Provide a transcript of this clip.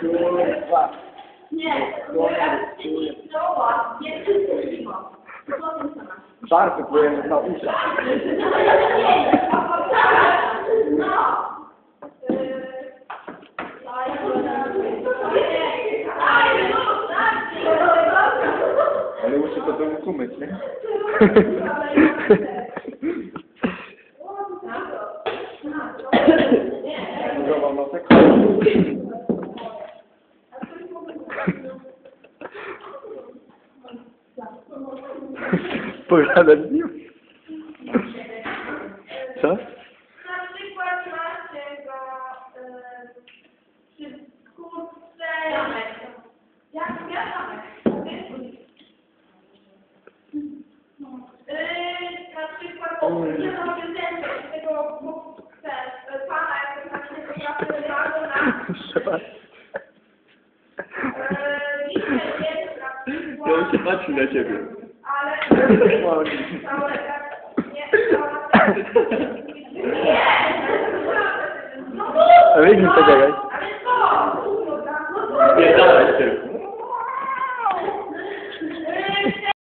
Kurwa. Nie? Żarty płyną na uszach. Ale muszę to domu kumyć, nie? Zobacz, nosek. Pas l'avenir. Ça Oh, Ja się na ciebie. Ale. Nie! No